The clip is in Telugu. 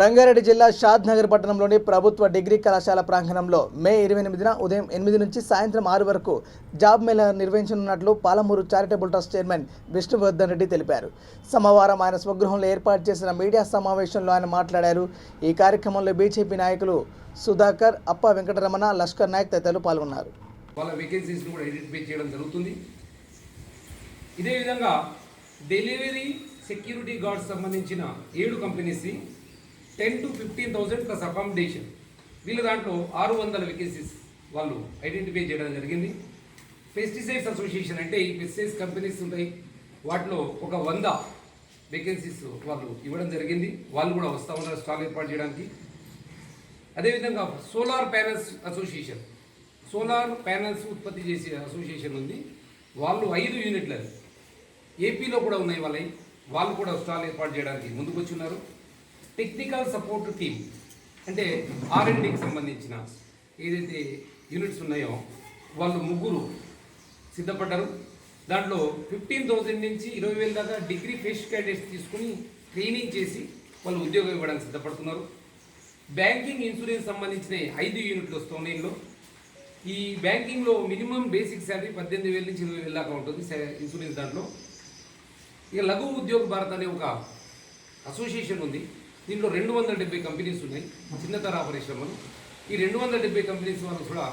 రంగారెడ్డి జిల్లా షాద్ నగర్ పట్టణంలోని ప్రభుత్వ డిగ్రీ కళాశాల ప్రాంగణంలో మే ఇరవై ఎనిమిదిన ఉదయం ఎనిమిది నుంచి సాయంత్రం ఆరు వరకు జాబ్ మేళా నిర్వహించనున్నట్లు Palamuru charitable trust chairman Vishnuvardhan Reddy తెలిపారు. సోమవారం ఆయన స్వగృహంలో ఏర్పాటు చేసిన మీడియా సమావేశంలో ఆయన మాట్లాడారు. ఈ కార్యక్రమంలో బీజేపీ నాయకులు సుధాకర్ అప్ప వెంకటరమణ లష్కర్ నాయక్ తదితరులు పాల్గొన్నారు. వాళ్ళ వేకెన్సీస్ని కూడా ఐడెంటిఫై చేయడం జరుగుతుంది. ఇదే విధంగా డెలివరీ సెక్యూరిటీ గార్డ్స్ సంబంధించిన ఏడు companies ten to fifteen thousand plus accommodation వీళ్ళ దాంట్లో ఆరు వందల వెకెన్సీస్ వాళ్ళు ఐడెంటిఫై చేయడం జరిగింది. పెస్టిసైడ్స్ అసోసియేషన్ అంటే ఈ పెస్టిసైడ్స్ కంపెనీస్ ఉంటాయి. వాటిలో ఒక వంద వేకెన్సీస్ వాళ్ళు ఇవ్వడం జరిగింది. వాళ్ళు కూడా వస్తూ ఉన్నారు స్టాల్ ఏర్పాటు చేయడానికి. అదేవిధంగా solar panels association solar panels ఉత్పత్తి చేసే అసోసియేషన్ ఉంది. వాళ్ళు ఐదు యూనిట్లు ఏపీలో కూడా ఉన్నాయి వాళ్ళవి వాళ్ళు కూడా స్టాల్ ఏర్పాటు చేయడానికి ముందుకు ఉన్నారు టెక్నికల్ సపోర్ట్ టీమ్ అంటే ఆర్ఎండ్కి సంబంధించిన ఏదైతే యూనిట్స్ ఉన్నాయో వాళ్ళు ముగ్గురు సిద్ధపడ్డారు. దాంట్లో ఫిఫ్టీన్ థౌజండ్ నుంచి ఇరవై వేల దాకా డిగ్రీ ఫ్రెష్ క్యాండిడేట్స్ తీసుకుని ట్రైనింగ్ చేసి వాళ్ళు ఉద్యోగం ఇవ్వడానికి సిద్ధపడుతున్నారు. బ్యాంకింగ్ ఇన్సూరెన్స్ సంబంధించిన ఐదు యూనిట్లు వస్తున్నాయి ఈ బ్యాంకింగ్లో మినిమం బేసిక్ శాలరీ పద్దెనిమిది వేల నుంచి ఇరవై వేల దాకా ఉంటుంది ఇన్సూరెన్స్ దాంట్లో. ఇక లఘు ఉద్యోగ భారత్ అనే ఒక అసోసియేషన్ ఉంది. దీంట్లో రెండు వందల డెబ్బై కంపెనీస్ ఉన్నాయి. చిన్నతర పరిశ్రమలు ఈ రెండు వందల డెబ్బై కంపెనీస్ వాళ్ళు కూడా